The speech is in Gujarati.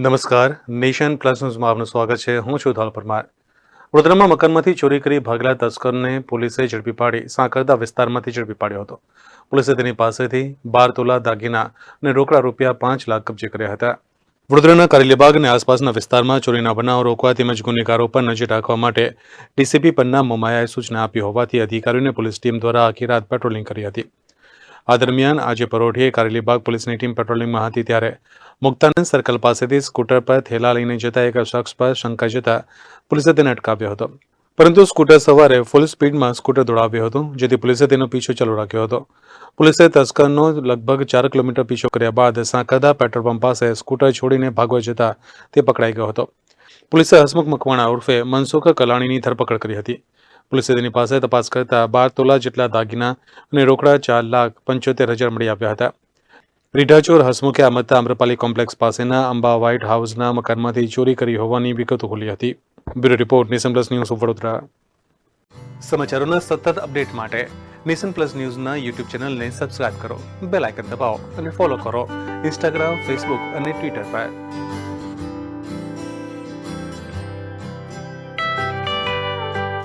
નમસ્કાર. નેશન પ્લસ આપનું સ્વાગત છે. હું છું ધોલ પરમાર. વડોદરામાં મકાનમાંથી ચોરી કરી ભાગેલા તસ્કરને પોલીસે ઝડપી પાડી, સાંકળતા વિસ્તારમાંથી ઝડપી પાડ્યો હતો. પોલીસે તેની પાસેથી બાર તોલા દાગીના અને રોકડા રૂપિયા પાંચ લાખ કબજે કર્યા હતા. વડોદરાના કારેલીબાગ અને આસપાસના વિસ્તારમાં ચોરીના બનાવો રોકવા તેમજ ગુનેગારો પર નજર રાખવા માટે ડીસીપી પન્ના મોમાયાએ સૂચના આપી હોવાથી અધિકારીઓને પોલીસ ટીમ દ્વારા આખી રાત પેટ્રોલિંગ કરી હતી. આ દરમિયાન આજે પરોઢીએ કારેલીબાગ પોલીસની ટીમ પેટ્રોલિંગમાં હતી ત્યારે મુક્તાનંદ સર્કલ પાસેથી સ્કૂટર પર થેલા લઈને જતા એક શખ્સ પર શંકા જતા પોલીસે તેને અટકાવ્યો હતો. પરંતુ સ્કૂટર સવારે ફૂલ સ્પીડમાં સ્કૂટર દોડાવ્યો હતો, જેથી પોલીસે તેનો પીછો ચાલુ રાખ્યો હતો. પોલીસે તસ્કરનો લગભગ ચાર કિલોમીટર પીછો કર્યા બાદ સાંકરદા પેટ્રોલ પંપ પાસે સ્કૂટર છોડીને ભાગવા જતા તે પકડાઈ ગયો હતો. પોલીસે હસમુખ મકવાણા ઉર્ફે મનસુખ કલાણીની ધરપકડ કરી હતી. પોલીસે તેની પાસે તપાસ કરતા બાર તોલા જેટલા દાગીના અને રોકડા ચાર લાખ પંચોતેર હજાર મળી આવ્યા હતા. રીઢાચોર હસમુખે આમતા આમ્રપાલી કોમ્પ્લેક્સ પાસેના અંબા વ્હાઇટ હાઉસના મકાનમાંથી ચોરી કરી હોવાની વિગતો ખુલી હતી. Bureau report, nation plus news Vadodara. સમાચારોના સતત અપડેટ માટે નેશન પ્લસ ન્યૂઝના યુટ્યુબ ચેનલને સબસ્ક્રાઇબ કરો, બેલ આઇકન દબાવો અને ફોલો કરો. ઇન્સ્ટાગ્રામ, ફેસબુક અને ટ્વિટર પર.